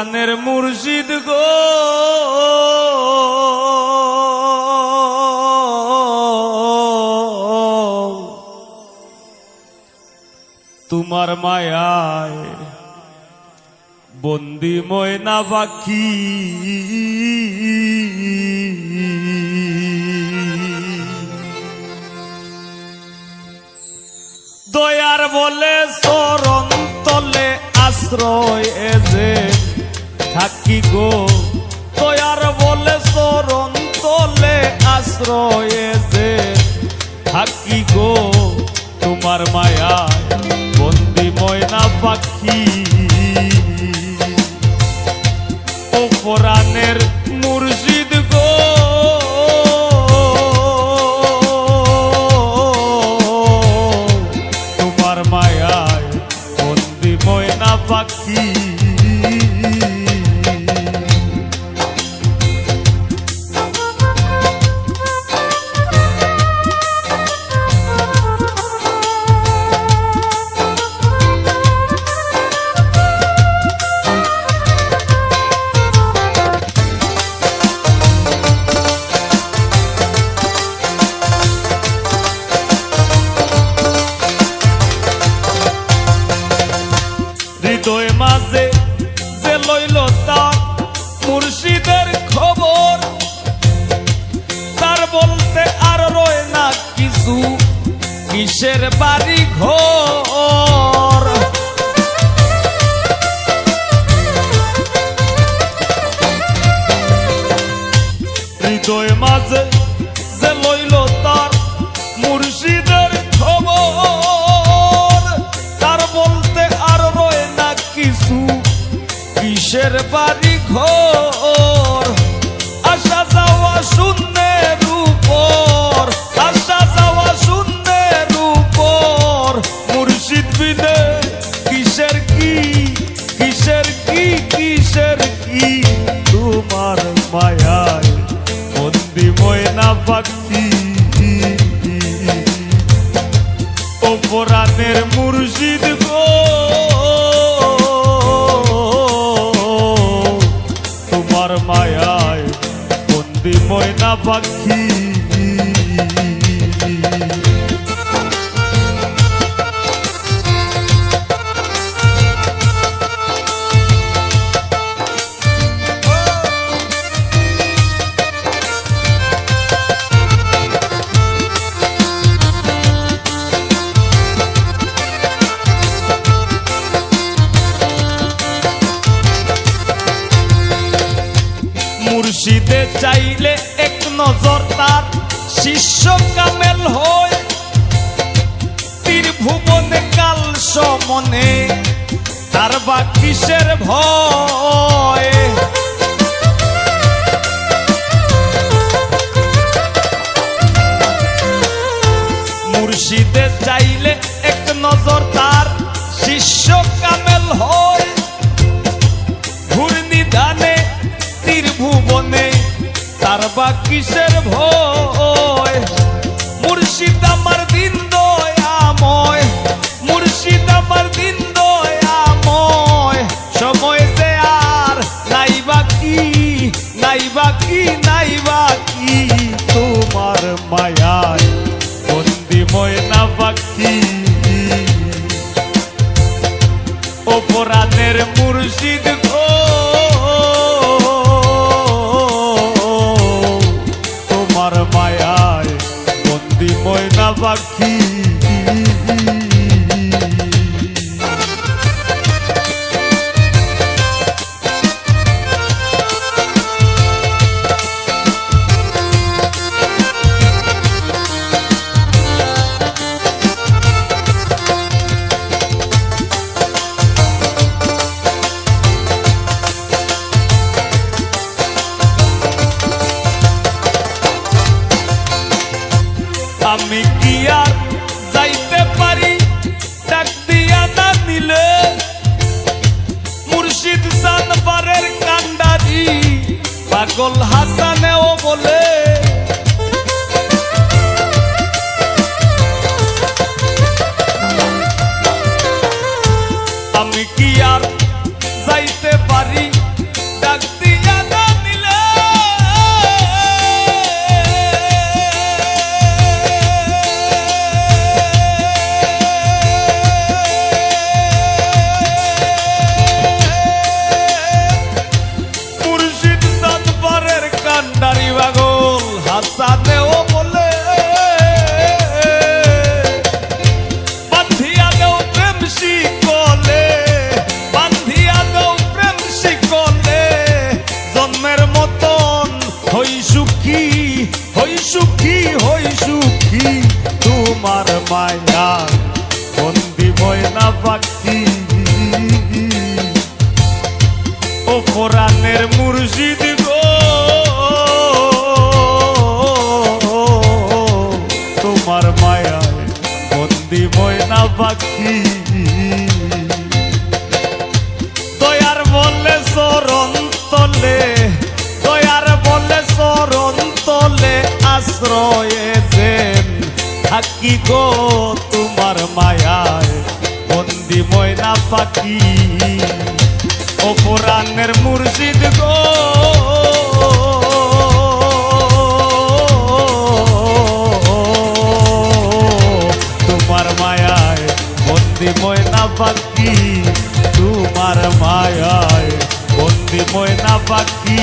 প্রাণের মুর্শিদ গো। তোমার মায়ায় বন্দি ময়না পাখি। দয়ার বলে চরণ তলে আশ্রয় যে থাকি গো। দয়ার বলে চরণ তলে আশ্রয়ে যে থাকি গো। তোমার মায়া বন্দি ময়না পাখি। ও কিসের বাড়ি ঘর। হৃদয় মাঝে যে লইল তার মুর্শিদের খবর। তার বলতে আর রয় না কিছু, কিসের বাড়ি ঘর? আসা যাওয়া শূন্যের কিসের কি কিসের কি? তোমার মায়ায় বন্দি ময়না পাখি অপরাধের মুর্শিদ মুর্শিদে চাইলে এক নজর তার। শিষ্য কামেল হয় ত্রিভুবনে ভুবনে কাল সমনে। তার বা কিসের ভয়? ভুবনে, তার বা কিসের ভয়? মুর্শিদ আমার দিন দয়াময় মুর্শিদ আমার দিন দয়াময়। সময় যে আর নাই বাকি নাই বাকি নাই বাকি তোমার মায়ায় বন্দি ময়না পাখি অপরাধের মুর্শিদ পাখি পাগল হাসানেও বলে সুখী, হই সুখী, তোমার মায়া বন্দি ময়না পাখি ও কোরআনের মুর্শিদ গো, তোমার মায়ায় বন্দি ময়না পাখি থাকি গো, তোমার মায়ায় বন্দি ময়না পাখি। অপরাণের মুর্শিদ গো। তোমার মায়ায় বন্দি ময়না পাখি, তোমার মায়ায় বন্দি ময়না পাখি,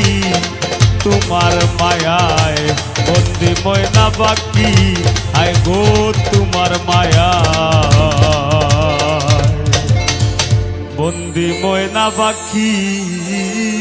তোমার মায়ায় বন্দি ময়না পাখি। আয় গো বন্দি ময়না পাখি